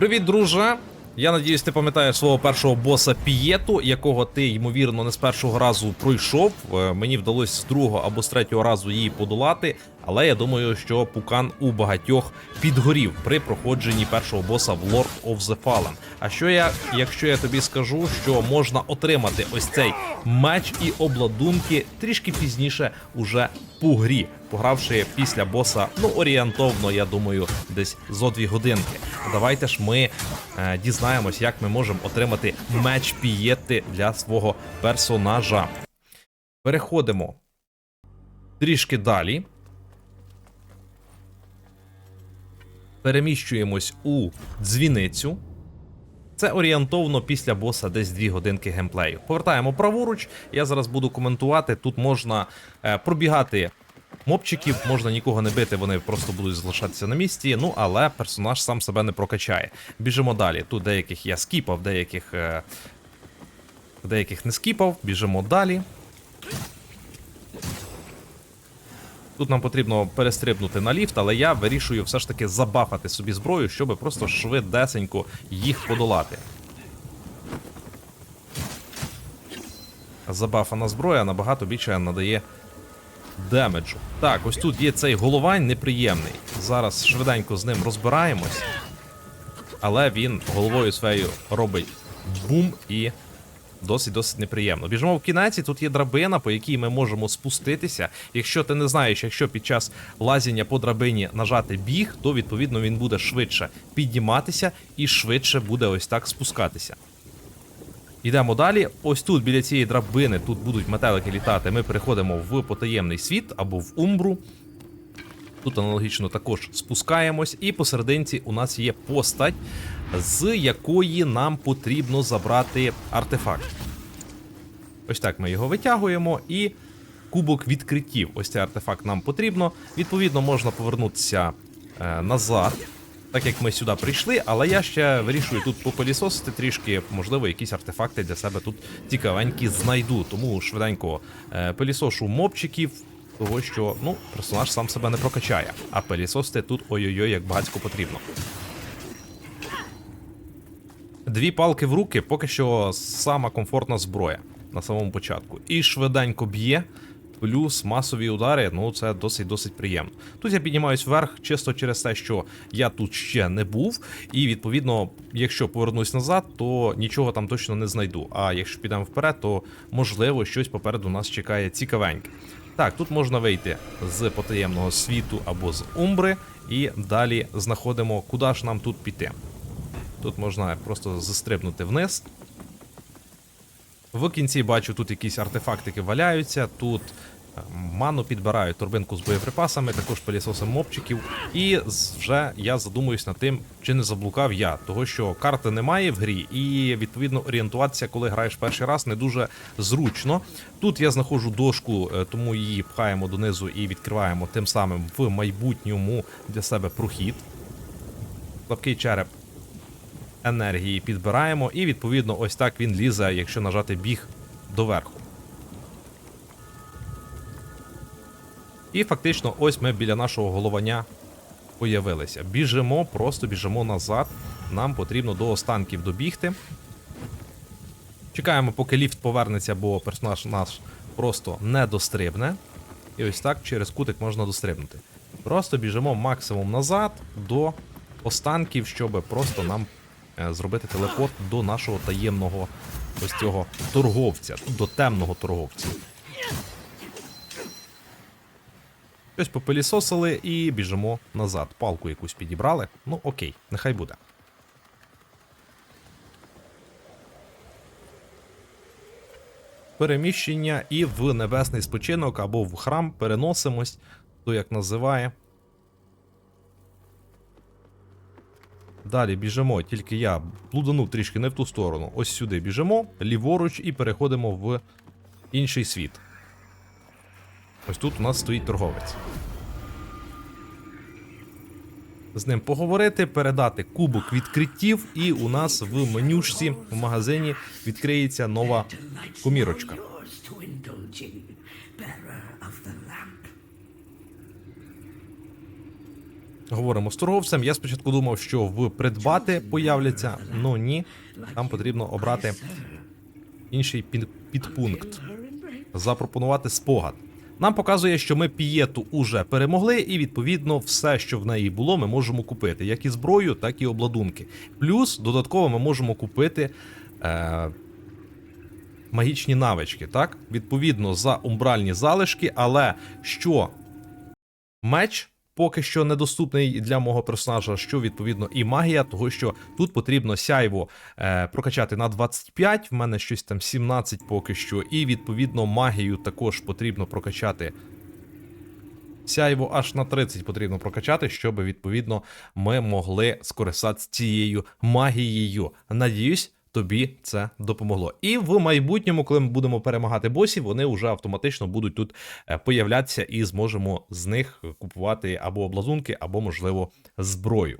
Привіт, друже! Я надіюсь, ти пам'ятаєш свого першого боса Пієту, якого ти, ймовірно, не з першого разу пройшов. Е, Мені вдалося з другого або з третього разу її подолати, але я думаю, що пукан у багатьох підгорів при проходженні першого боса в Lord of the Fallen. А що я, якщо я тобі скажу, що можна отримати ось цей меч і обладунки трішки пізніше уже по грі, погравши після боса, ну орієнтовно, я думаю, десь зо дві годинки. Давайте ж ми дізнаємось, як ми можемо отримати меч пієти для свого персонажа. Переходимо трішки далі. Переміщуємось у дзвіницю. Це орієнтовно після боса десь 2 годинки геймплею. Повертаємо праворуч. Я зараз буду коментувати. Тут можна е, пробігати мобчиків, можна нікого не бити, вони просто будуть залишатися на місці. Ну але персонаж сам себе не прокачає. Біжимо далі. Тут деяких я скіпав, деяких, е, деяких не скіпав. Біжимо далі. Тут нам потрібно перестрибнути на ліфт, але я вирішую все ж таки забафати собі зброю, щоб просто швидесенько їх подолати. Забафана зброя набагато більше надає демеджу. Так, ось тут є цей головань неприємний. Зараз швиденько з ним розбираємось. Але він головою своєю робить бум і досить досить неприємно. Біжимо в кінець, тут є драбина, по якій ми можемо спуститися. Якщо ти не знаєш, якщо під час лазіння по драбині нажати біг, то відповідно він буде швидше підніматися і швидше буде ось так спускатися. Йдемо далі. Ось тут біля цієї драбини тут будуть метелики літати. Ми переходимо в потаємний світ або в умбру. Тут аналогічно також спускаємось, і посерединці у нас є постать, з якої нам потрібно забрати артефакт. Ось так ми його витягуємо, і кубок відкриттів. Ось цей артефакт нам потрібно. Відповідно, можна повернутися е, назад, так як ми сюди прийшли, але я ще вирішую тут попилісосити трішки, можливо, якісь артефакти для себе тут цікавенькі знайду. Тому швиденько е, пилісошу мобчиків, того що ну, персонаж сам себе не прокачає, а пилісосити тут ой-ой-ой, як багацько потрібно. Дві палки в руки поки що сама комфортна зброя на самому початку. І швиденько б'є, плюс масові удари, ну це досить-досить приємно. Тут я піднімаюсь вверх чисто через те, що я тут ще не був, і відповідно, якщо повернусь назад, то нічого там точно не знайду. А якщо підемо вперед, то можливо щось попереду нас чекає цікавеньке. Так, тут можна вийти з потаємного світу або з умбри, і далі знаходимо, куди ж нам тут піти. Тут можна просто застрибнути вниз. В кінці бачу, тут якісь артефактики валяються, тут е, ману підбирають торбинку з боєприпасами, також пилісосом мобчиків. І вже я задумуюсь над тим, чи не заблукав я, того що карти немає в грі, і відповідно орієнтуватися, коли граєш перший раз, не дуже зручно. Тут я знаходжу дошку, е, тому її пхаємо донизу і відкриваємо тим самим в майбутньому для себе прохід. Слабкий череп енергії підбираємо, і відповідно ось так він лізе, якщо нажати біг доверху. І фактично, ось ми біля нашого головання появилися. Біжимо, просто біжимо назад. Нам потрібно до останків добігти. Чекаємо, поки ліфт повернеться, бо персонаж наш просто не дострибне. І ось так через кутик можна дострибнути. Просто біжимо максимум назад до останків, щоб просто нам зробити телепорт до нашого таємного ось цього торговця, до темного торговця. Щось попилісосили і біжимо назад. Палку якусь підібрали. Ну окей, нехай буде. Переміщення і в небесний спочинок або в храм переносимось, то як називає. Далі біжимо, тільки я блуданув трішки не в ту сторону. Ось сюди біжимо, ліворуч і переходимо в інший світ. Ось тут у нас стоїть торговець. З ним поговорити, передати кубок відкриттів, і у нас в менюшці в магазині відкриється нова комірочка. Говоримо з торговцем. Я спочатку думав, що в придбати появляться, ну ні. Там потрібно обрати інший під- підпункт. Запропонувати спогад. Нам показує, що ми пієту уже перемогли, і відповідно все, що в неї було, ми можемо купити як і зброю, так і обладунки. Плюс додатково ми можемо купити е, магічні навички, так? Відповідно за умбральні залишки, але що меч поки що недоступний для мого персонажа, що відповідно і магія, того що тут потрібно сяйво е, прокачати на 25, в мене щось там 17 поки що, і відповідно магію також потрібно прокачати. Сяйво аж на 30 потрібно прокачати, щоб відповідно ми могли скористатися цією магією. Надіюсь, тобі це допомогло. І в майбутньому, коли ми будемо перемагати босів, вони вже автоматично будуть тут е, появлятися і зможемо з них купувати або облазунки, або, можливо, зброю.